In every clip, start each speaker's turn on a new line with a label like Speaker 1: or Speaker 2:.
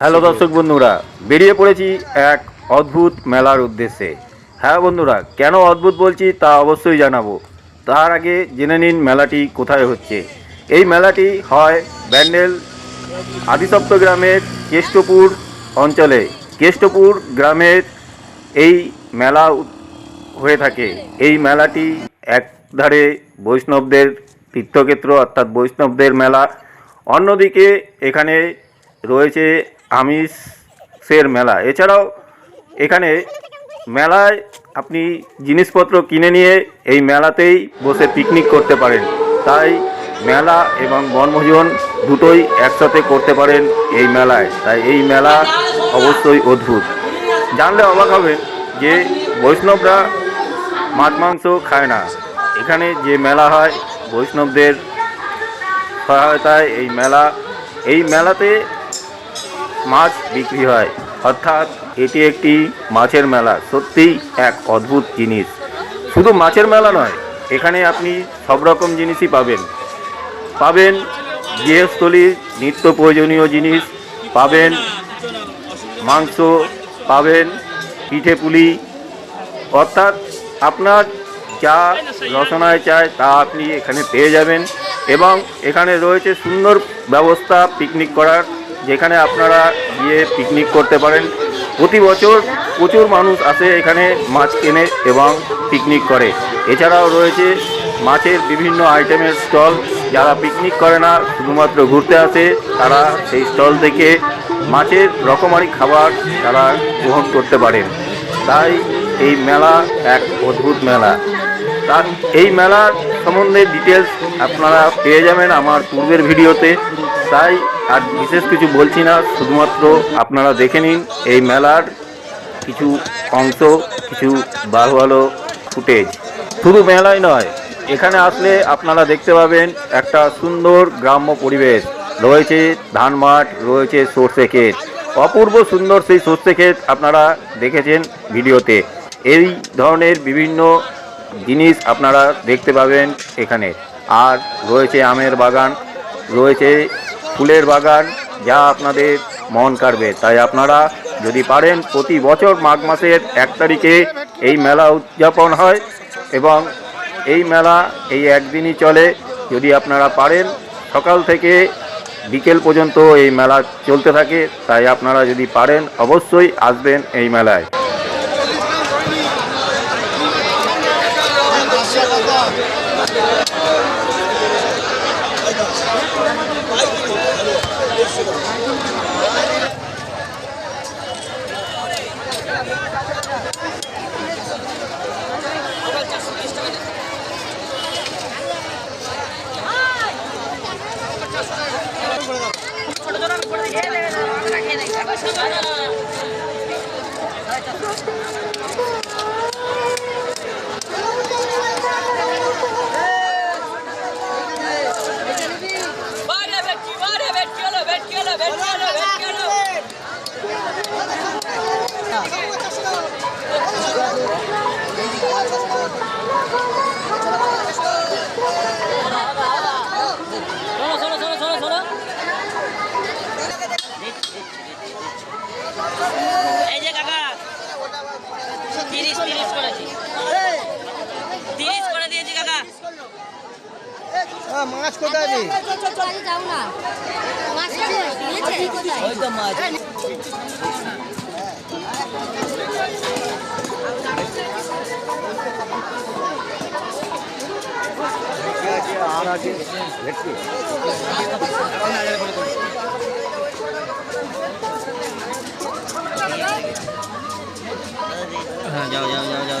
Speaker 1: Hello দর্শক বন্ধুরা বেরিয়ে পড়েছি এক অদ্ভুত মেলার উদ্দেশ্যে। হ্যাঁ বন্ধুরা কেন অদ্ভুত বলছি তা অবশ্যই জানাব। তার আগে জেনে নিন মেলাটি কোথায় হচ্ছে। এই মেলাটি হয় ব্যান্ডেল আদিসপ্ত গ্রামের কেষ্টপুর অঞ্চলে। কেষ্টপুর গ্রামের এই মেলা হয়ে থাকে। এই মেলাটি একধারে বৈষ্ণবদের তীর্থক্ষেত্র অর্থাৎ বৈষ্ণবদের মেলা। অন্যদিকে এখানে রয়েছে আমিষের মেলা। এছাড়াও এখানে মেলায় আপনি জিনিসপত্র কিনে নিয়ে এই মেলাতেই বসে পিকনিক করতে পারেন। তাই মেলা এবং বনভোজন দুটোই একসাথে করতে পারেন এই মেলায়। তাই এই মেলা অবশ্যই অদ্ভুত। জানলে অবাক হবেন যে বৈষ্ণবরা মাছ, মাংস খায় না। এখানে যে মেলা হয়, বৈষ্ণবদের সহায়তায় এই মেলা এই মেলাতে মাছ বিক্রি হয়। অর্থাৎ এটি একটি মাছের মেলা, সত্যিই এক অদ্ভুত জিনিস। শুধু মাছের মেলা নয়, এখানে আপনি সব রকম জিনিসই পাবেন। পাবেন গৃহস্থলীর নিত্য প্রয়োজনীয় জিনিস, পাবেন মাংস, পাবেন পিঠে পুলি। অর্থাৎ আপনার যা রসনায় চায় তা আপনি এখানে পেয়ে যাবেন এবং এখানে রয়েছে সুন্দর ব্যবস্থা পিকনিক করার যেখানে আপনারা গিয়ে পিকনিক করতে পারেন। প্রতি বছর প্রচুর মানুষ আসে এখানে মাছ কেনে এবং পিকনিক করে। এছাড়াও রয়েছে মাছের বিভিন্ন আইটেমের স্টল যারা পিকনিক করে না, শুধুমাত্র ঘুরতে আসে, তারা সেই স্টল থেকে মাছের রকমারি খাবার তারা গ্রহণ করতে পারেন। তাই এই মেলা এক অদ্ভুত মেলা। তার এই মেলার সম্বন্ধে ডিটেলস আপনারা পেয়ে যাবেন আমার পূর্বের ভিডিওতে। তাই আর বিশেষ কিছু বলছি না, শুধুমাত্র আপনারা দেখে নিন এই মেলার কিছু অংশ, কিছু ভালো ফুটেজ। শুধু মেলায় নয়, এখানে আসলে আপনারা দেখতে পাবেন একটা সুন্দর গ্রাম্য পরিবেশ। রয়েছে ধান মাঠ রয়েছে সর্ষে ক্ষেত। অপূর্ব সুন্দর সেই সর্ষে ক্ষেত আপনারা দেখেছেন ভিডিওতে। এই ধরনের বিভিন্ন জিনিস আপনারা দেখতে পাবেন এখানে। আর রয়েছে আমের বাগান, রয়েছে ফুলের বাগান, যা আপনাদের মন কাড়বে। তাই আপনারা যদি পারেন, প্রতি বছর মাঘ মাসের এক তারিখে এই মেলা উদযাপন হয় এবং এই মেলা এই একদিনই চলে। যদি আপনারা পারেন, সকাল থেকে বিকেল পর্যন্ত এই মেলা চলতে থাকে। তাই আপনারা যদি পারেন, অবশ্যই আসবেন এই মেলায়।
Speaker 2: 相手も。
Speaker 3: মাছ কোথায় রে?
Speaker 4: যাও না মাছ কোথায়
Speaker 2: হ্যাঁ যাও যাও যাও যাও।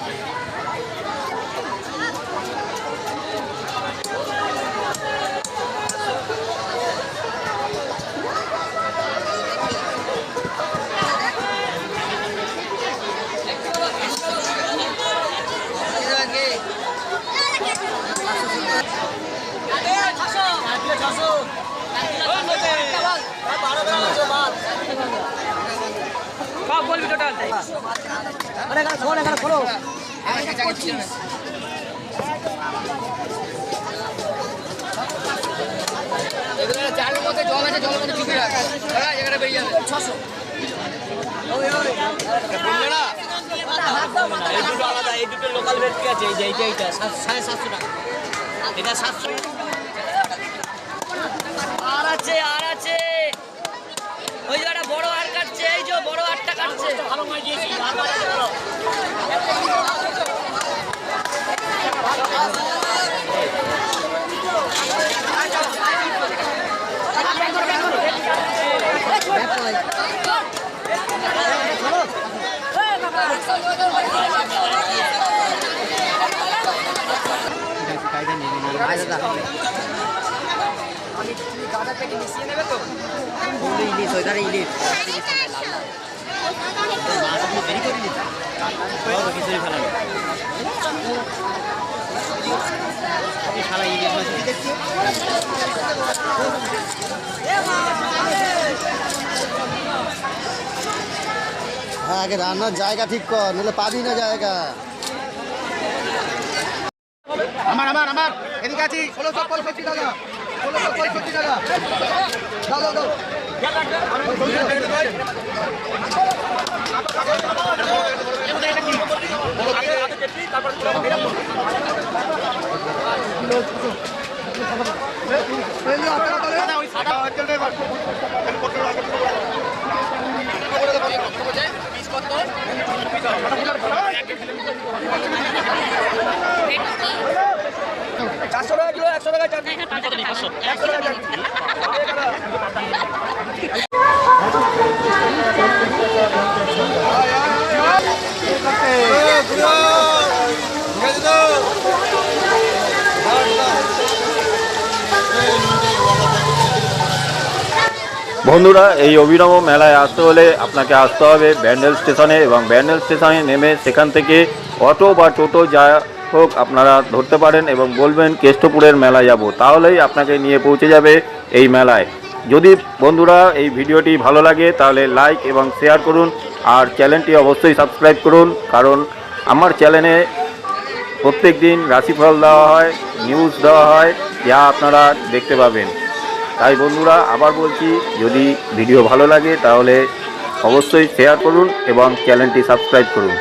Speaker 2: সব বলবি টোটাল
Speaker 3: অনেক শোন এখানে খোলো
Speaker 5: চারের মধ্যে জল আছে জলের মধ্যে যাবে ছশো
Speaker 2: এই দুটো আলাদা এই দুটো লোকাল ভেটকি আছে? এই যে এইটা সাড়ে সাতশো টাকা। এটা সাতশো কাটছে ভালো মাছ দিয়েছি
Speaker 3: ইলিশ ওইখানে ইলিশ
Speaker 6: আগে রান্নার জায়গা ঠিক কর, নাহলে পাবি না জায়গা।
Speaker 3: আমার আমার আমার, এদিকে আছি। ষোলোশো পঁয়ষট্টি টাকা। ষোলোশো পঁয়ষট্টি টাকা। চারশো টাকা কিলো একশো টাকা চার একশো টাকা।
Speaker 1: বন্ধুরা, এই অভিনব মেলায় আসতে হলে আপনাকে আসতে হবে ব্যান্ডেল স্টেশনে এবং ব্যান্ডেল স্টেশনে নেমে সেখান থেকে অটো বা টোটো যা হোক আপনারা ধরতে পারেন এবং বলবেন, কেষ্টপুরের মেলায় যাব। তাহলেই আপনাকে নিয়ে পৌঁছে যাবে এই মেলায়। যদি বন্ধুরা এই ভিডিওটি ভালো লাগে, তাহলে লাইক এবং শেয়ার করুন আর চ্যানেলটি অবশ্যই সাবস্ক্রাইব করুন, কারণ আমার চ্যানেলে প্রত্যেক দিন রাশিফল দেওয়া হয়, নিউজ দেওয়া হয়, যা আপনারা দেখতে পাবেন। তাই বন্ধুরা, আবার বলছি, যদি ভিডিও ভালো লাগে, তাহলে অবশ্যই শেয়ার করুন এবং চ্যানেলটি সাবস্ক্রাইব করুন।